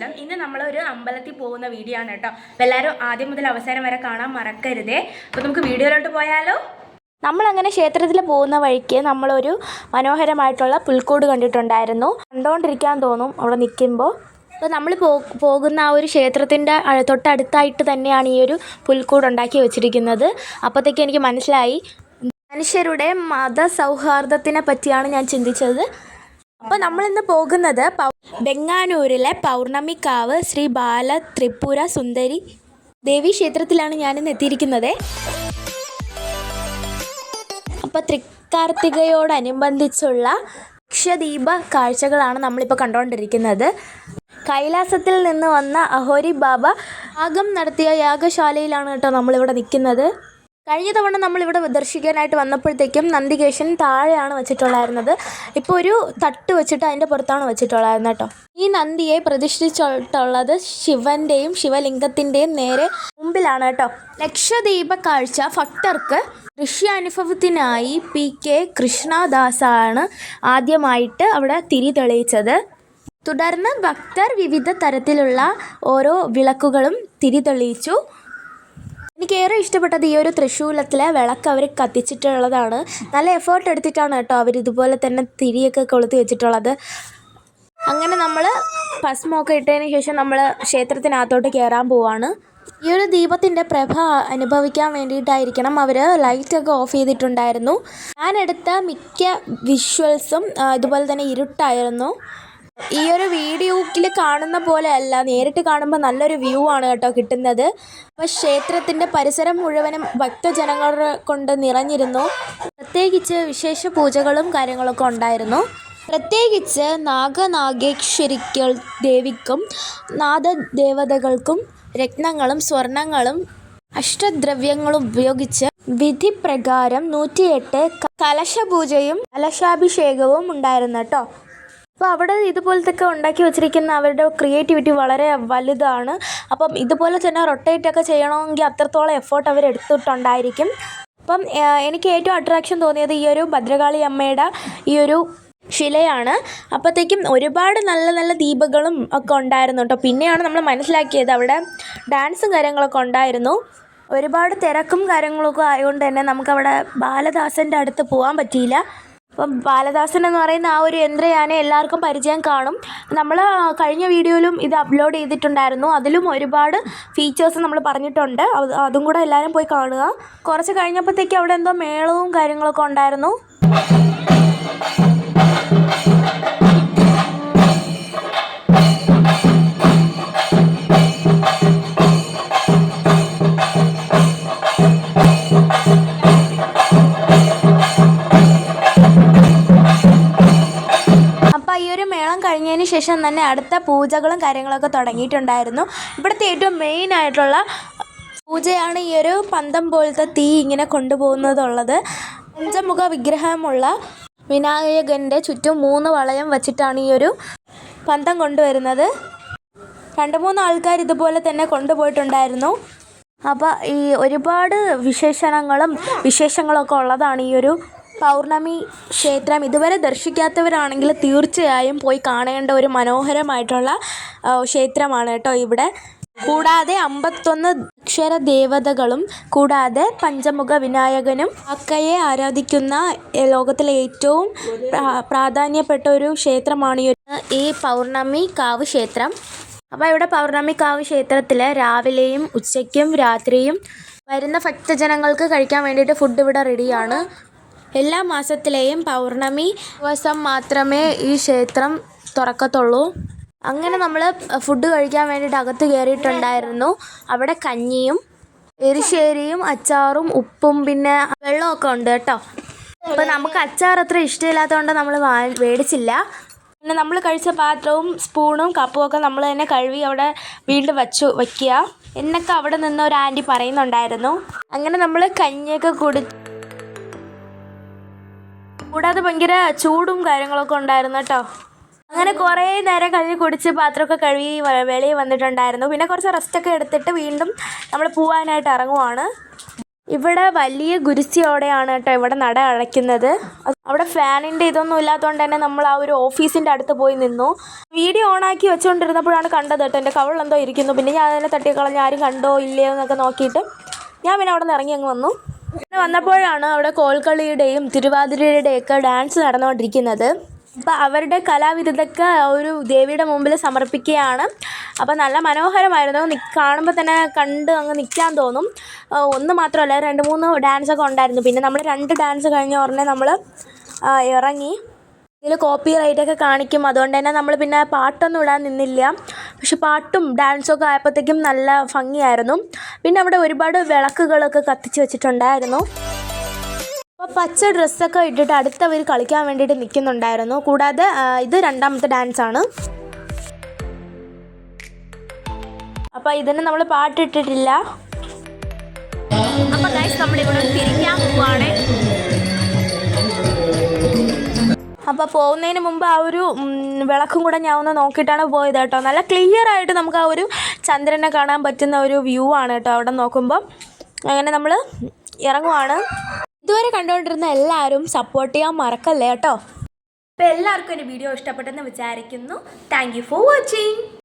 സ്വാഗതം ഇന്ന് നമ്മൾ ഒരു അമ്പലത്തിൽ പോകുന്ന വീഡിയോ ആണ് കേട്ടോ. അപ്പോൾ എല്ലാവരും ആദ്യം മുതൽ അവസാനം വരെ കാണാൻ മറക്കരുതേ. അപ്പോൾ നമുക്ക് വീഡിയോയിലോട്ട് പോയാലോ? നമ്മളങ്ങനെ ക്ഷേത്രത്തിൽ പോകുന്ന വഴിക്ക് നമ്മളൊരു മനോഹരമായിട്ടുള്ള പുൽക്കൂട് കണ്ടിട്ടുണ്ടായിരുന്നു. കണ്ടോണ്ടിരിക്കാൻ തോന്നും അവിടെ നിൽക്കുമ്പോൾ അപ്പോൾ നമ്മൾ പോകുന്ന ആ ഒരു ക്ഷേത്രത്തിന്റെ തൊട്ടടുത്തായിട്ട് തന്നെയാണ് ഈ ഒരു പുൽക്കൂട് ഉണ്ടാക്കി വെച്ചിരിക്കുന്നത്. അപ്പോഴത്തേക്ക് എനിക്ക് മനസ്സിലായി. മനുഷ്യരുടെ മത സൗഹാർദ്ദത്തിനെ പറ്റിയാണ് ഞാൻ ചിന്തിച്ചത്. അപ്പോൾ നമ്മളിന്ന് പോകുന്നത് ബെങ്ങാനൂരിലെ പൗർണമിക്കാവ് ശ്രീ ബാല ത്രിപുര സുന്ദരി ദേവി ക്ഷേത്രത്തിലാണ് ഞാനിന്ന് എത്തിയിരിക്കുന്നത്. അപ്പോൾ തൃക്കാർത്തികയോടനുബന്ധിച്ചുള്ള ക്ഷദീപ കാഴ്ചകളാണ് നമ്മളിപ്പോൾ കണ്ടുകൊണ്ടിരിക്കുന്നത്. കൈലാസത്തിൽ നിന്ന് വന്ന അഹോരി ബാബ ആഗം നടത്തിയ യാഗശാലയിലാണ് കേട്ടോ നമ്മളിവിടെ നിൽക്കുന്നത്. കഴിഞ്ഞ തവണ നമ്മളിവിടെ ദർശിക്കാനായിട്ട് വന്നപ്പോഴത്തേക്കും നന്ദികേശൻ താഴെയാണ് വെച്ചിട്ടുള്ളായിരുന്നത്. ഇപ്പോൾ ഒരു തട്ട് വെച്ചിട്ട് അതിന്റെ പുറത്താണ് വെച്ചിട്ടുള്ളായിരുന്നത് കേട്ടോ. ഈ നന്ദിയെ പ്രതിഷ്ഠിച്ചിട്ടുള്ളത് ശിവന്റെയും ശിവലിംഗത്തിന്റെയും നേരെ മുമ്പിലാണ് കേട്ടോ. ലക്ഷദ്വീപ കാഴ്ച ഭക്തർക്ക് ദൃശ്യാനുഭവത്തിനായി പി കെ കൃഷ്ണദാസാണ് ആദ്യമായിട്ട് അവിടെ തിരി തെളിയിച്ചത്. തുടർന്ന് ഭക്തർ വിവിധ തരത്തിലുള്ള ഓരോ വിളക്കുകളും തിരി തെളിയിച്ചു. എനിക്കേറെ ഇഷ്ടപ്പെട്ടത് ഈ ഒരു തൃശ്ശൂലത്തിലെ വിളക്ക് അവർ കത്തിച്ചിട്ടുള്ളതാണ്. നല്ല എഫേർട്ട് എടുത്തിട്ടാണ് കേട്ടോ അവർ ഇതുപോലെ തന്നെ തിരിയൊക്കെ കൊളുത്തി വെച്ചിട്ടുള്ളത്. അങ്ങനെ നമ്മൾ ഭസ്മമൊക്കെ ഇട്ടതിന് ശേഷം നമ്മൾ ക്ഷേത്രത്തിനകത്തോട്ട് കയറാൻ പോവാണ്. ഈ ഒരു ദീപത്തിന്റെ പ്രഭ അനുഭവിക്കാൻ വേണ്ടിയിട്ടായിരിക്കണം അവർ ലൈറ്റൊക്കെ ഓഫ് ചെയ്തിട്ടുണ്ടായിരുന്നു. ഞാനെടുത്ത മിക്ക വിഷ്വൽസും ഇതുപോലെ തന്നെ ഇരുട്ടായിരുന്നു. ഈ ഒരു വീഡിയോയിൽ കാണുന്ന പോലെ അല്ല നേരിട്ട് കാണുമ്പോൾ നല്ലൊരു വ്യൂ ആണ് കേട്ടോ കിട്ടുന്നത്. അപ്പോൾ ക്ഷേത്രത്തിന്റെ പരിസരം മുഴുവനും ഭക്തജനങ്ങൾ കൊണ്ട് നിറഞ്ഞിരുന്നു. പ്രത്യേകിച്ച് വിശേഷ പൂജകളും കാര്യങ്ങളൊക്കെ ഉണ്ടായിരുന്നു. പ്രത്യേകിച്ച് നാഗനാഗേശ്വരിക്കൾ ദേവിക്കും നാദദേവതകൾക്കും രത്നങ്ങളും സ്വർണങ്ങളും അഷ്ടദ്രവ്യങ്ങളും ഉപയോഗിച്ച് വിധിപ്രകാരം നൂറ്റിയെട്ട് ക- കലശപൂജയും കലശാഭിഷേകവും ഉണ്ടായിരുന്നു കേട്ടോ. അപ്പോൾ അവിടെ ഇതുപോലത്തെ ഒക്കെ ഉണ്ടാക്കി വെച്ചിരിക്കുന്ന അവരുടെ ക്രിയേറ്റിവിറ്റി വളരെ വലുതാണ്. അപ്പം ഇതുപോലെ തന്നെ റൊട്ടേറ്റ് ഒക്കെ ചെയ്യണമെങ്കിൽ അത്രത്തോളം എഫേർട്ട് അവർ എടുത്തിട്ടുണ്ടായിരിക്കും. അപ്പം എനിക്ക് ഏറ്റവും അട്രാക്ഷൻ തോന്നിയത് ഈ ഒരു ഭദ്രകാളി അമ്മയുടെ ഈ ഒരു ശിലയാണ്. അപ്പോഴത്തേക്കും ഒരുപാട് നല്ല നല്ല ദീപങ്ങളും ഒക്കെ ഉണ്ടായിരുന്നു കേട്ടോ. പിന്നെയാണ് നമ്മൾ മനസ്സിലാക്കിയത് അവിടെ ഡാൻസും കാര്യങ്ങളൊക്കെ ഉണ്ടായിരുന്നു. ഒരുപാട് തിരക്കും കാര്യങ്ങളൊക്കെ ആയതുകൊണ്ട് തന്നെ നമുക്കവിടെ ബാലദാസന്റെ അടുത്ത് പോകാൻ പറ്റിയില്ല. അപ്പം ബാലദാസൻ എന്ന് പറയുന്ന ആ ഒരു യന്ത്രയാനെ എല്ലാവർക്കും പരിചയം കാണും. നമ്മൾ കഴിഞ്ഞ വീഡിയോയിലും ഇത് അപ്ലോഡ് ചെയ്തിട്ടുണ്ടായിരുന്നു. അതിലും ഒരുപാട് ഫീച്ചേഴ്സ് നമ്മൾ പറഞ്ഞിട്ടുണ്ട്. അത് കൂടെ എല്ലാവരും പോയി കാണുക. കുറച്ച് കഴിഞ്ഞപ്പോഴത്തേക്ക് അവിടെ എന്തോ മേളവും കാര്യങ്ങളൊക്കെ ഉണ്ടായിരുന്നു. ശേഷം തന്നെ അടുത്ത പൂജകളും കാര്യങ്ങളൊക്കെ തുടങ്ങിയിട്ടുണ്ടായിരുന്നു. ഇവിടുത്തെ ഏറ്റവും മെയിൻ ആയിട്ടുള്ള പൂജയാണ് ഈ ഒരു പന്തം പോലത്തെ തീ ഇങ്ങനെ കൊണ്ടുപോകുന്നതുള്ളത്. പഞ്ചമുഖ വിഗ്രഹമുള്ള വിനായകന്റെ ചുറ്റും മൂന്ന് വളയം വച്ചിട്ടാണ് ഈ ഒരു പന്തം കൊണ്ടുവരുന്നത്. രണ്ട് മൂന്ന് ആൾക്കാർ ഇതുപോലെ തന്നെ കൊണ്ടുപോയിട്ടുണ്ടായിരുന്നു. അപ്പോൾ ഈ ഒരുപാട് വിശേഷണങ്ങളും വിശേഷങ്ങളൊക്കെ ഉള്ളതാണ് ഈ ഒരു പൗർണമി ക്ഷേത്രം ഇതുവരെ ദർശിക്കാത്തവരാണെങ്കിൽ തീർച്ചയായും പോയി കാണേണ്ട ഒരു മനോഹരമായിട്ടുള്ള ക്ഷേത്രമാണ് കേട്ടോ ഇവിടെ. കൂടാതെ അമ്പത്തൊന്ന് അക്ഷര ദേവതകളും കൂടാതെ പഞ്ചമുഖ വിനായകനും അക്കയെ ആരാധിക്കുന്ന ലോകത്തിലെ ഏറ്റവും പ്രാധാന്യപ്പെട്ട ഒരു ക്ഷേത്രമാണ് ഈ പൗർണമി കാവ് ക്ഷേത്രം. അപ്പോൾ ഇവിടെ പൗർണമി കാവ് ക്ഷേത്രത്തിൽ രാവിലെയും ഉച്ചയ്ക്കും രാത്രിയും വരുന്ന ഭക്തജനങ്ങൾക്ക് കഴിക്കാൻ വേണ്ടിയിട്ട് ഫുഡ് ഇവിടെ റെഡിയാണ് എല്ലാ മാസത്തിലെയും പൗർണമി ദിവസം മാത്രമേ ഈ ക്ഷേത്രം തുറക്കത്തുള്ളൂ. അങ്ങനെ നമ്മൾ ഫുഡ് കഴിക്കാൻ വേണ്ടിയിട്ട് അകത്ത് കയറിയിട്ടുണ്ടായിരുന്നു അവിടെ കഞ്ഞിയും എരിശ്ശേരിയും അച്ചാറും ഉപ്പും പിന്നെ വെള്ളമൊക്കെ ഉണ്ട് കേട്ടോ. അപ്പോൾ നമുക്ക് അച്ചാർ അത്ര ഇഷ്ടമില്ലാത്തതുകൊണ്ട് നമ്മൾ മേടിച്ചില്ല. പിന്നെ നമ്മൾ കഴിച്ച പാത്രവും സ്പൂണും കപ്പും ഒക്കെ നമ്മൾ തന്നെ കഴുകി അവിടെ വീണ്ടും വച്ചു വയ്ക്കുക. എന്നൊക്കെ അവിടെ നിന്ന് ഒരു ആന്റി പറയുന്നുണ്ടായിരുന്നു. അങ്ങനെ നമ്മൾ കഞ്ഞിയൊക്കെ കുടി കൂടാതെ ഭയങ്കര ചൂടും കാര്യങ്ങളൊക്കെ ഉണ്ടായിരുന്നു കേട്ടോ. അങ്ങനെ കുറേ നേരം കഴുകി കുടിച്ച് പാത്രമൊക്കെ കഴുകി വെളിയിൽ വന്നിട്ടുണ്ടായിരുന്നു. പിന്നെ കുറച്ച് റെസ്റ്റൊക്കെ എടുത്തിട്ട് വീണ്ടും നമ്മൾ പോവാനായിട്ട് ഇറങ്ങുവാണ്. ഇവിടെ വലിയ ഗുരുസിയോടെയാണ് കേട്ടോ ഇവിടെ നട അടയ്ക്കുന്നത്. അവിടെ ഫാനിന്റെ ഇതൊന്നും ഇല്ലാത്തതുകൊണ്ട് തന്നെ നമ്മൾ ആ ഒരു ഓഫീസിന്റെ അടുത്ത് പോയി നിന്നു. വീഡിയോ ഓണാക്കി വെച്ചുകൊണ്ടിരുന്നപ്പോഴാണ് കണ്ടത് കേട്ടോ. എന്റെ കവളെന്തോ ഇരിക്കുന്നു. പിന്നെ ഞാൻ അതിനെ തട്ടിക്കളഞ്ഞ് ആരും കണ്ടോ ഇല്ലയോ എന്നൊക്കെ നോക്കിയിട്ട് ഞാൻ പിന്നെ അവിടെ നിന്ന് ഇറങ്ങി അങ്ങ് വന്നു. വന്നപ്പോഴാണ് അവിടെ കോൽക്കളിയുടെയും തിരുവാതിരയുടെയൊക്കെ ഡാൻസ് നടന്നുകൊണ്ടിരിക്കുന്നത്. അപ്പോൾ അവരുടെ കലാവിരുദ്ധൊക്കെ ഒരു ദേവിയുടെ മുമ്പിൽ സമർപ്പിക്കുകയാണ്. അപ്പോൾ നല്ല മനോഹരമായിരുന്നു. കാണുമ്പോൾ തന്നെ കണ്ട് അങ്ങ് നിൽക്കാൻ തോന്നും. ഒന്ന് മാത്രമല്ല രണ്ട് മൂന്ന് ഡാൻസൊക്കെ ഉണ്ടായിരുന്നു. പിന്നെ നമ്മൾ രണ്ട് ഡാൻസ് കഴിഞ്ഞ ഉടനെ നമ്മൾ ഇറങ്ങി. ഇതിൽ കോപ്പി റൈറ്റൊക്കെ കാണിക്കും. അതുകൊണ്ട് തന്നെ നമ്മൾ പിന്നെ പാട്ടൊന്നും ഇടാൻ നിന്നില്ല. പക്ഷെ പാട്ടും ഡാൻസും ഒക്കെ ആയപ്പോഴത്തേക്കും നല്ല ഭംഗിയായിരുന്നു. പിന്നെ അവിടെ ഒരുപാട് വിളക്കുകളൊക്കെ കത്തിച്ച് വെച്ചിട്ടുണ്ടായിരുന്നു. അപ്പോൾ പച്ച ഡ്രസ്സൊക്കെ ഇട്ടിട്ട് അടുത്തവർ കളിക്കാൻ വേണ്ടിയിട്ട് നിൽക്കുന്നുണ്ടായിരുന്നു. കൂടാതെ ഇത് രണ്ടാമത്തെ ഡാൻസ് ആണ് അപ്പോൾ ഇതിന് നമ്മൾ പാട്ടിട്ടിട്ടില്ല. അപ്പോൾ നമ്മളിവിടെ തിരിക്കാൻ അപ്പോൾ പോകുന്നതിന് മുമ്പ് ആ ഒരു വിളക്കും കൂടെ ഞാൻ ഒന്ന് നോക്കിയിട്ടാണ് പോയത് കേട്ടോ. നല്ല ക്ലിയർ ആയിട്ട് നമുക്ക് ആ ഒരു ചന്ദ്രനെ കാണാൻ പറ്റുന്ന ഒരു വ്യൂ ആണ് കേട്ടോ അവിടെ നോക്കുമ്പോൾ അങ്ങനെ നമ്മൾ ഇറങ്ങുവാണ്. ഇതുവരെ കണ്ടുകൊണ്ടിരുന്ന എല്ലാവരും സപ്പോർട്ട് ചെയ്യാൻ മറക്കല്ലേ കേട്ടോ? അപ്പോൾ എല്ലാവർക്കും എന്റെ വീഡിയോ ഇഷ്ടപ്പെട്ടെന്ന് വിചാരിക്കുന്നു. Thank for watching